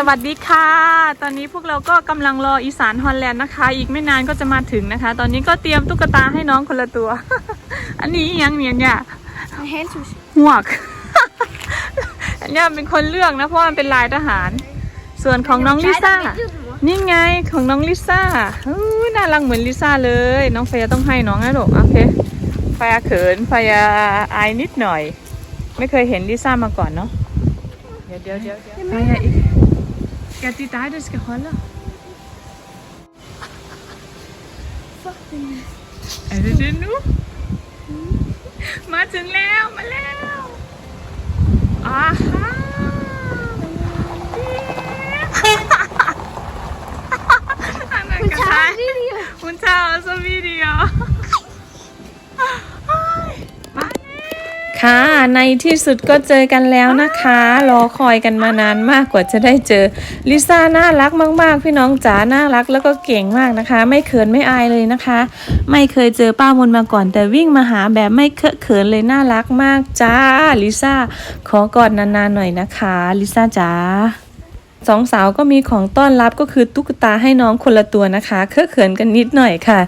สวัสดีค่ะ ตอนนี้พวกเราก็กำลังรออีสานฮอลแลนด์นะคะ อีกไม่นานก็จะมาถึงนะคะ ตอนนี้ก็เตรียมตุ๊กตาให้น้องคนละตัว อันนี้อิหยังเนี่ยเนี่ย Mijn hand is หวกอันเนี้ยเป็นคนเลือกนะเพราะว่ามันเป็นลายทหาร ส่วนของน้องลิซ่า นี่ไงของน้องลิซ่าอู้ยน่ารักเหมือนลิซ่าเลย น้องเฟียต้องให้น้องนะลูกโอเคเฟียเขินเฟียอายนิดหน่อย ไม่เคยเห็นลิซ่ามาก่อนเนาะ เดี๋ยวเดี๋ยวเดี๋ยวเดี๋ยวเฟียอีกแกตีตายด้วยสกฮอลล่ะเอ้ยเดี๋ยวเดี๋ยวหนูมาถึงแล้วมาแล้วอาฮา Mijn taal video. ค่ะในที่สุดก็เจอกันแล้วนะคะ รอคอยกันมานานมากกว่าจะได้เจอลิซ่าน่ารักมาก ๆ พี่น้องจ๋าน่ารักแล้วก็เก่งมากนะคะ ไม่เขินไม่อายเลยนะคะ ไม่เคยเจอป้ามนมาก่อนแต่วิ่งมาหาแบบไม่เคอะเขินเลยน่ารักมากจ้าลิซ่าขอกอดนานๆหน่อยนะคะลิซ่าจ๋า สองสาวก็มีของต้อนรับก็คือตุ๊กตาให้น้องคนละตัวนะคะเคอะเขินกันนิดหน่อยค่ะ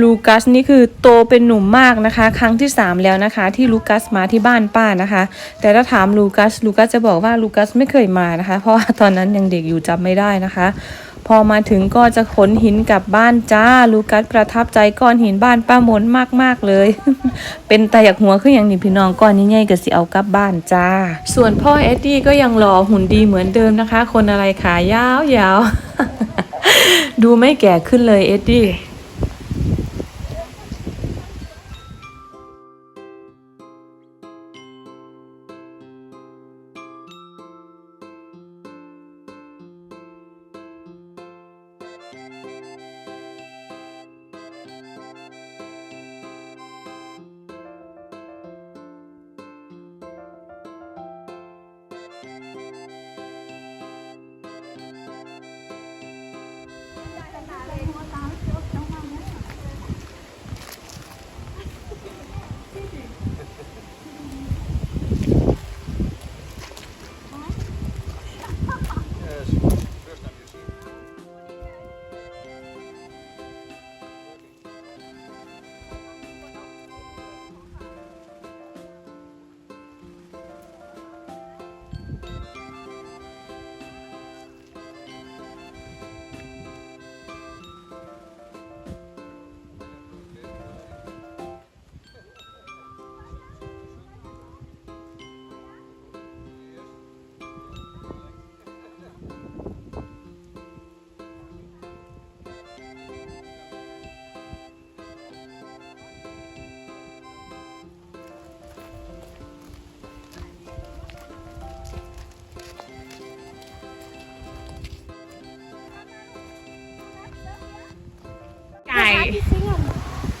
ลูกัสนี่คือโตเป็นหนุ่มมากนะคะ ครั้งที่ 3 แล้วนะคะ ที่ลูกัสมาที่บ้านป้านะคะ แต่ถ้าถามลูกัสลูกัสจะบอกว่าลูกัสไม่เคยมานะคะ เพราะว่าตอนนั้นยังเด็กอยู่จำไม่ได้นะคะ พอมาถึงก็จะขนหินกลับบ้านจ้า ลูกัสประทับใจก้อนหินบ้านป้ามนมากๆเลย เป็นแต่อยากหัวขึ้นอย่างนี้พี่น้องก้อนนี้ใหญ่ก็สิเอากลับบ้านจ้า ส่วนพ่อเอ็ดดี้ก็ยังหล่อหุ่นดีเหมือนเดิมนะคะ คนอะไรขายาวยาวดูไม่แก่ขึ้นเลยเอ็ดดี้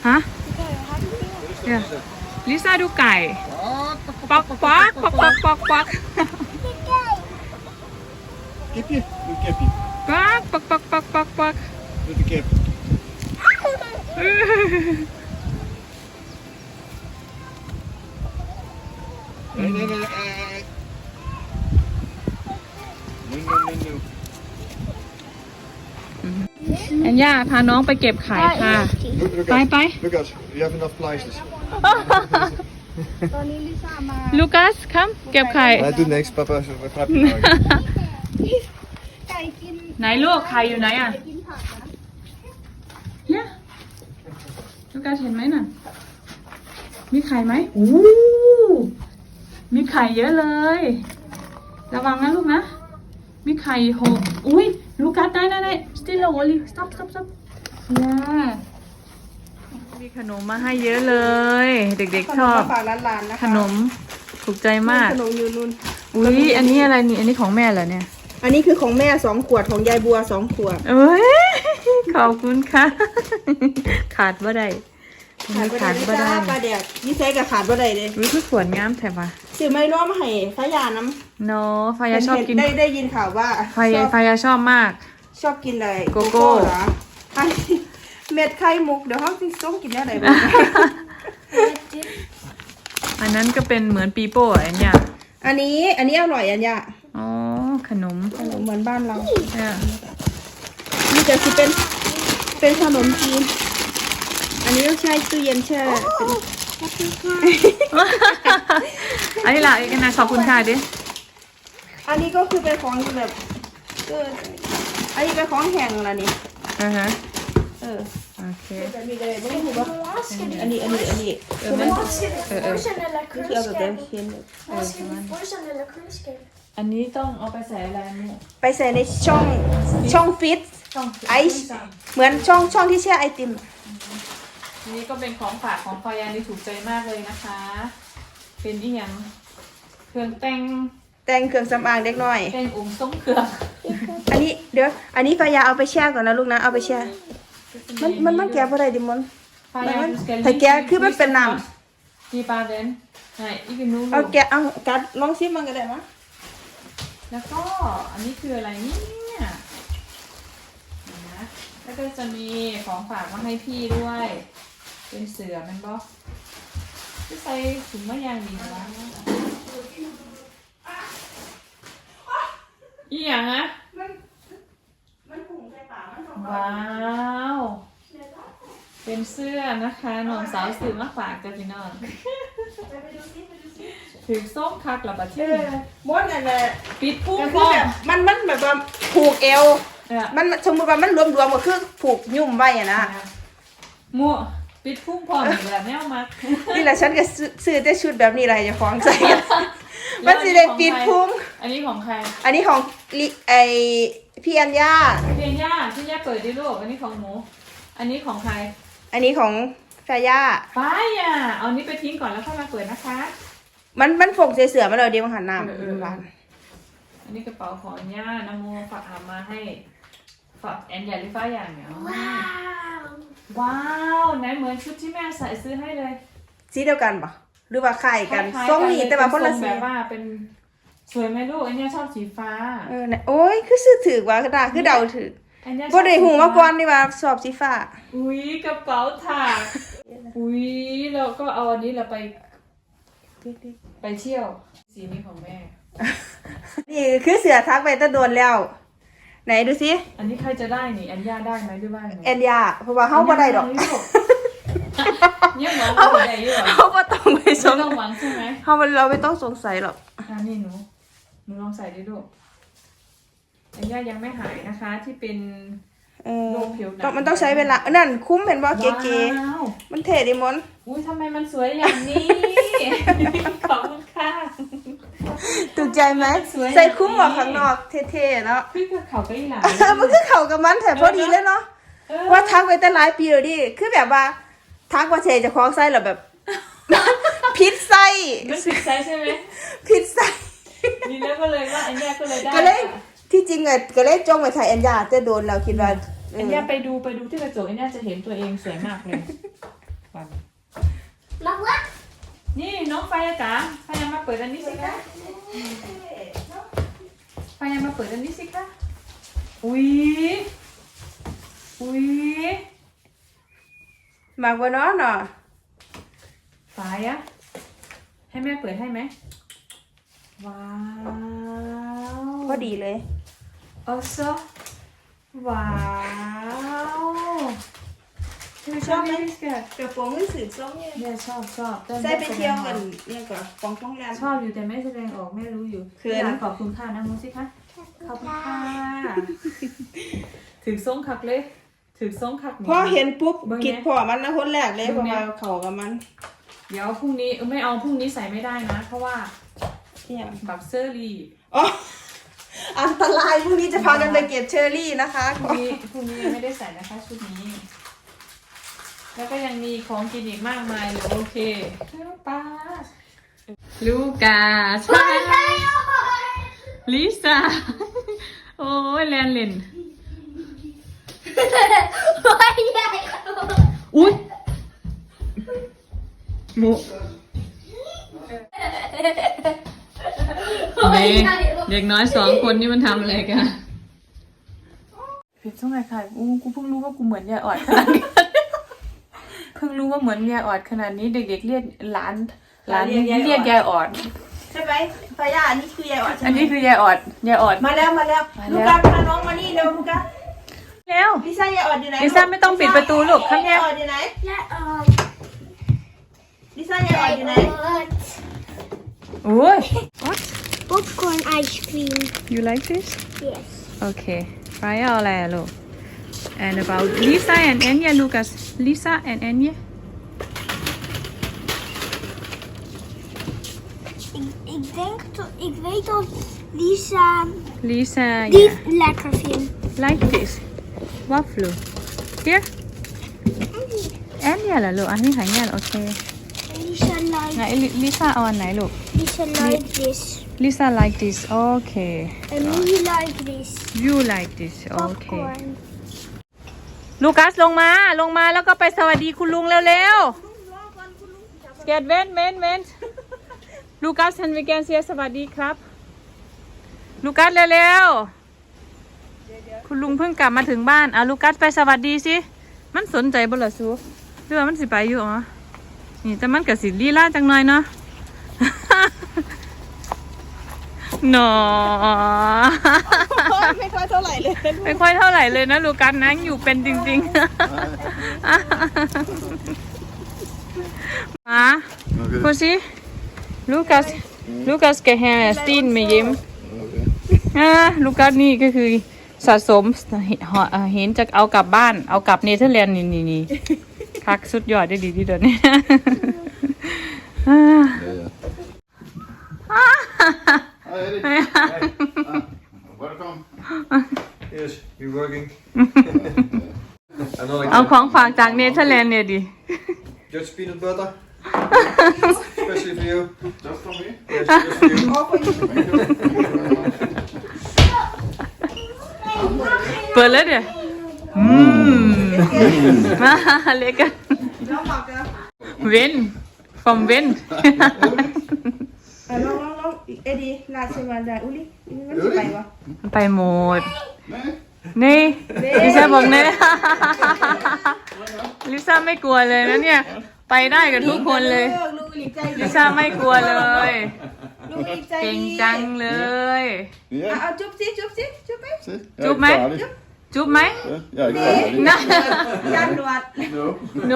ฮะเดี๋ยวลิซ่าดูไก่ ปอกปอกปอกปอกปอกปอก Kipje? Doe kipje. ปอกปอกปอกปอกปอกปอก Doe de kip. Nee, nee, nee. nee. Nee, อันย่าพาน้องไปเก็บไข่ค่ะ Look, look Bye, out. bye. Lucas, you have enough pleisters. ตอนนี้ลิซ่ามาลูกัสคัมเก็บไข่ Nee, doe niks. Papa is een grapje maken. ไก่กินไหนลูกไข่อยู่ไหนอะกินผักนะเนี่ยลูกัสเห็นไหมน่ะ มีไข่ไหมอู้มีไข่เยอะเลย ระวังนะลูกนะ มีไข่หกอุ้ยลูกัสได้ได้ได้ still only stop stop stop เนี่ยมีขนมมาให้เยอะเลย เด็กๆชอบ ฝากร้านๆนะคะขนมถูกใจมาก ขนมยูนุนอุ้ยอันนี้อะไรนี่ อันนี้ของแม่เหรอเนี่ย อันนี้คือของแม่สองขวดของยายบัวสองขวด เอ้ย ขอบคุณค่ะ ขาดบ่ได้ขาดบ่ขาดบ่ได้ปลาแดกนี่ใช้กับขาดบ่ได้เลยอุ้ยคือขวดงามแถบว่ะซื้อไม่ร่วมให้พยาน้โนไฟำยาชอบกิน ได้ได้ยินข่าวว่าไฟชอบไฟยาชอบมาก ชอบกินอะไรโกโก้เหรออันนี้เม็ดไข่มุกเดี๋ยวห้องที่ส้มกินได้ไหนบ้างอันนั้นก็เป็นเหมือนปีโป้อะอันเนี้ยอันนี้อันนี้อร่อยอันเนี้ยอ๋อขนมขนมเหมือนบ้านเราอะนี่จะคือเป็นเป็นขนมจีน อันนี้ต้องใช้ตู้เย็นแช่เป็นอันนี้ละอีกนะขอบคุณค่ะดิอันนี้ก็คือเป็นของแบบเออ อันนี้เป็นของแห้งละนี่ อ่าฮะเออ โอเคแบบนี้เลยไม่รู้ว่าอันนี้อันนี้อันนี้คือมัน Forsen eller คือเอาแบบเดิม krusken? เขียนแบบ Vad ska vi forsen eller krusken? อันนี้ต้องเอาไปใส่อะไรเนี่ยไปใส่ในช่องช่องฟิตช่องไอซ์เหมือนช่องช่องที่แช่ไอติมอันนี้ก็เป็นของฝากของพอยานี่ถูกใจมากเลยนะคะ เป็นอีหยังเครื่องแต่งแต่งเครื่องสำอางเด็กน้อยแต่งองค์ทรงเครื่อง อันนี้เดี๋ยว อันนี้พายาเอาไปแช่ก่อนนะลูกนะ เอาไปแช่ มันมันมันแกะอะไรดิมอนพายามันดูสเกลถ้าแกะคือมันเป็นน้ำกีปาเดนไหนอีกนูเอาแกะเอากัดลองชิมมันก็ได้มั้ยแล้วก็อันนี้คืออะไรเนี่ยเห็นนะแล้วก็จะมีของฝากมาให้พี่ด้วย เป็นเสือแมันบอกที่ใส่ถุงมะยางดีนะอีหยังอะ มันมันผุ่งใส่ปากมัน ว้าว เป็นเสื้อนะคะน้องสาวซื้อมาฝากจ้ะพี่น้องถือส้มคักระบาดเอที่อมดนั่นแหละปิดพุ่งก็พคือร้อแบมบมันมันแบบว่าผูกเอว เนี่ยมันสมมติว่ามันรวมรวมๆก็คือผูกยุ่มไว้อะนะ มั่วปิดพุ่งพร้อมแบบแนวมัก นี่แหละฉันก็ซื้อซื้อแต่ชุดแบบนี้แหละจะฟ้องใจ มันสิได้ปิดพุง อันนี้ของใคร อันนี้ของลิไอ พี่อัญญาเพียนย่าพี่ย่าเปิดดิลูกอันนี้ของหนู อันนี้ของใครอันนี้ของแฟย่าป้ายอะเอานี้ไปทิ้งก่อนแล้วค่อยมาเปิดนะคะ มันมันฝงใส่เสือมาเลยเดียวมันหันหน้าเออเออ บ้านอันนี้กระเป๋าของย่านโมฝากเอามาให้ฝากแอนใหญ่หรือฟ้าอย่างเนี่ย Wow! ว้าวไหนเหมือนชุดที่แม่ใส่ซื้อให้เลยสีเดียวกันปะหรือว่าคล้ายกันคล้ายๆทรงนี้เลยแต่ว่าคนละเป็สีทรงแบบว่าเป็น สวยไหมลูกอันนี้ชอบสีฟ้าเออนะโอ้ยคือซื้อถือว่ากระดาษคือเดาถืออันนี้ชอบบ่ได้หูมาก่อนนี่ว่าสอบสีฟ้าอุ้ยกระเป๋าถากอุ้ยเราก็เอาอันนี้เราไปไปเที่ยว สีนี้ของแม่ นี่คือเสือทักไปแตะโดนแล้ว ไหนดูสิอันนี้ใครจะได้นี่อันย่าได้ไหมหรือว่าไงแอนยาเพราะว่าเฮาบ่ได้ดอกเนี่ยหมอบ่ได้อยู่หรอเฮาบ่ต้องไปสไม่งต้องหวังใช่ไหมเฮาเราไม่ต้องสงสัยหรอก อันนี้หนู หนูลองใส่ดิลูกอันย่ายังไม่หายนะคะที่เป็น เออโรคผิวหนัง ต้องมันต้องใช้เวลานั่นคุ้มเห็นบ่เก๋ว้าวๆมันเท่ดิมอนอุ้ยทำไมมันสวยอย่างนี้ ขอบคุณค่ะ ถูกใจไหมสวย ใส่คุ้มกว่าข้างนอกเท่ๆเนาะพี่กับเขาก็อีหลาเออมันคือเข้ากับมันแถมพอดีเลยเนาะ เออว่าทักไปแต่หลายปีแล้วดิ คือแบบว่า ทักว่าเชจะคล้องไส้เหรอแบบ พิษไส้มันสิไซส์ใช่ไหม พิษไส้ นี่แล้วก็เลยว่าอันย่าก็เลยได้ก็เลยที่จริงอะก็เลยจ้องไปถ่ายอัญญาแต่โดนเราคิดว่าเออันอย่าไปดูไปดูที่กระจกอันย่าจะเห็นตัวเองสวยมากเลยวัน Mamma! นี่น้องไฟอะจ๋าไฟยังมาเปิดอันนี้สิคะไฟยังมาเปิดอันนี้สิคะอุ้ยอุ้ยมากกว่าน้อเนาะไฟอะให้แม่เปิดให้ไหม ว้าวพอดีเลยโอ้โซว้าวเธอชอบไหมพี่เกิดกระโปรงมือสืบส้มเนี่ยเนี่ยชอบชอบแต่ใส่ม่ไปเที่ยวกันเนี่ยก็ปองป้องแรมชอบอยู่แต่ไม่แสดงออกไม่รู้อยู่เขินขอบคุณค่ะนะมูสิคะขอบคุณค่ะถือส้มคักเลยถือส้มคักพอเห็นปุ๊บบิ่งคิดเนี่ยพอมันนะคนแรกเลยเบิ่เพงราะเนี่ยว่าเขากับมัน เดี๋ยวพรุ่งนี้เออไม่เอาพรุ่งนี้ใส่ไม่ได้นะ เพราะว่า เนี่ยแบบเซอร์รี่อ๋ออันตรายพรุ่งนี้จะพากันไปเก็บเชอร์รี่นะคะพรุ่งนี้พรุ่งนี้ยังไม่ได้ใส่นะคะชุดนี้ แล้วก็ยังมีของกินอีกมากมายเลยโอเคลูกป้าลูกาใช่ลิซ่าโอ้ยแลนเลนอุ้ยหมู เด็กเด็กน้อยสองคนนี่มันทำอะไรกันผิดช่วงไหนค่ะอู้กูเพิ่งรู้ว่ากูเหมือนยายออดขนาดนี้เพิ่งรู้ว่าเหมือนยายออดขนาดนี้ เด็กๆเรียกหลานหลานเรียกยายออดถ้าบ๊ายบายฟายาอันนี้คือยายออดใช่ไหมอันนี้คือยายออดยายออดมาแล้วมาแล้วมาแล้วลูกาพาน้องมานี่เร็วลูกาแล้วลิซ่ายายออดอยู่ไหนลิซ่าไม่ต้องปิดประตูลูกข้างในยายออดอยู่ไหน Yeah, uh, ลิซ่ายายออดอยู่ไหน what? โอ้ย Popcorn ice cream. you like this Yes. okay ไปเอาอะไรอะลูก and about Lisa and Anya Lucas Lisa and Anya Ik, ik denk dat ik weet dat Lisa Lisa die yeah lekker vindt. like this waffle here Anya เหรอลูกอันนี้หายากโอเค Lisa ไหน like ลิซ่าเอาอันไหนลูก Lisa like this. Lisa like this okay En we like this. you like this okay Popcorn. ลูกัสลงมาลงมาแล้วก็ไปสวัสดีคุณลุงเร็วๆเกดเว้นเว้นเว้นลูกัสทันวิแกนเซียสวัสดีครับ ลูกัสเร็วๆ คุณลุงเพิ่งกลับมาถึงบ้านเอาลูกัสไปสวัสดีสิ มันสนใจบ่ล่ะซูหรือว่ามันสิไปอยู่อ๋อนี่แต่มันกับสิลีลาจังหน่อยเนาะ หนอ ไม่ค่อยเท่าไหร่เลยไม่ค่อยเท่าไหร่เลยนะลูกัสนะอยู่เป็นจริงๆมา Okay. พูดสิลูกัสลูกัสกับแฮร์สตีนไม่ยิ้ม Okay. อ่าลูกัสนี่ก็คือสะสมเห็นจะเอากลับบ้าน เอากลับเนเธอร์แลนด์นี่นี่นี่คักสุดยอดได้ดีที่เดียวนี้ อ่า Yeah, yeah. Hi, Eddie. Hi. Ah, welcome. Yes, you're working. Another เอาของฝากจากเนเธอร์แลนด์เนี่ยดิ just peanut butter. Especially for you. Just for me. Yes, just for you. อ๋อคนอยู่ Thank you. Thank you. เปิดแล้วเดี๋ยวอืมมาเล็กกันน้องบอกกันเว้น from เว้น อะน้องน้องน้องเอ็ดดี้ ลาเซวันดาอุลิมันจะไปวะไปหมด Nee? นี่ลิซ่าบอกเนี่ยลิซ่าไม่กลัวเลยนะเนี่ย ไปได้กับทุกคนเลย ลูกอีใจดีลิซ่าไม่กลัวเลย ลูกอีใจเก่งดีจังเลย อะ Ja, เอาจุ๊บสิจุ๊บสิจุ๊บไหม zie. Ja, Doe ik mij. sta niet. จุ๊บไหม Ja, ja, ik sta niet. นะยันหนวด No. โน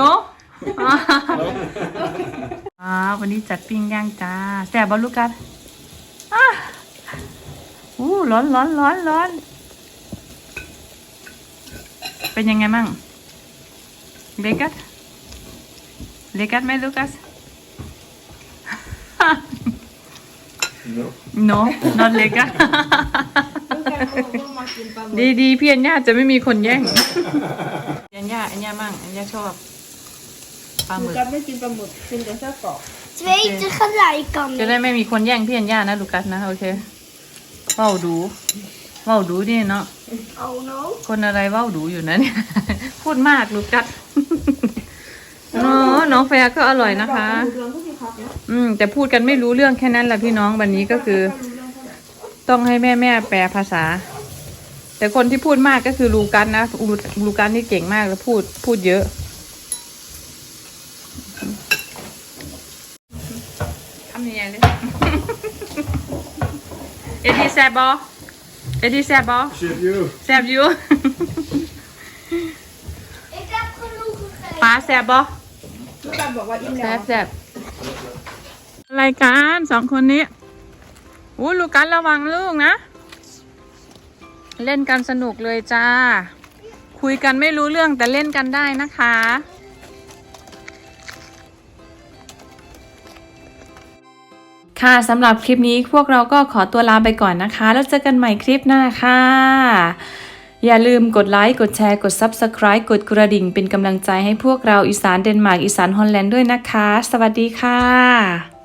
อ่าวันนี้จัดปิ้งย่างจ้าแซ่บบอลลูกกัน อะอู้ร้อนร้อนร้อนร้อน เป็นยังไงมั่งเลกัสเลกัสไหมลูกัส No. no not เลกัสดีดีๆพี่อัญญาจะไม่มีคนแย่ง อัญญาอัญญามั่งอัญญาชอบ ปลาหลูมึกกกับไม่กินปลาหมึกกินแต่ไส้กรอก Twee tegelijk kan จะ niet. ได้ไม่มีคนแย่งพี่อัญญานะลูกัสนะโอเคเว้าดูเว้าดูนี่เนาะ Oh no. คนอะไรเว้าดูอยู่นะเนี่ย พูดมากลูกัสอ๋อน้องแฟร์ก็อร่อยนะคะเรื่องพวกนี้ครับเนี่ยอืม แต่พูดกันไม่รู้เรื่องแค่นั้นแหละพี่น้องวันนี้ก็คือต้องให้แม่แม่แปลภาษา แต่คนที่พูดมากก็คือลูกัสนะลูลูกัสนี่เก่งมากแล้วพูดพูดเยอะทำยังไงเลย เอดี แซบบอเอดีแซบบอ Shit, you. แซบอยู่ Ik heb genoeg gegeten. ป้าแซบบอลูกกับบอกว่าอิ่มแซแล้วบแซบรายการสองคนนี้อู้ลูกัสระวังลูกนะ เล่นกันสนุกเลยจ้า คุยกันไม่รู้เรื่องแต่เล่นกันได้นะคะ ค่ะสำหรับคลิปนี้พวกเราก็ขอตัวลาไปก่อนนะคะ แล้วเจอกันใหม่คลิปหน้าค่ะ อย่าลืมกดไลค์กดแชร์กด Subscribe กดกระดิ่งเป็นกำลังใจให้พวกเราอีสานเดนมาร์กอีสานฮอลแลนด์ด้วยนะคะ สวัสดีค่ะ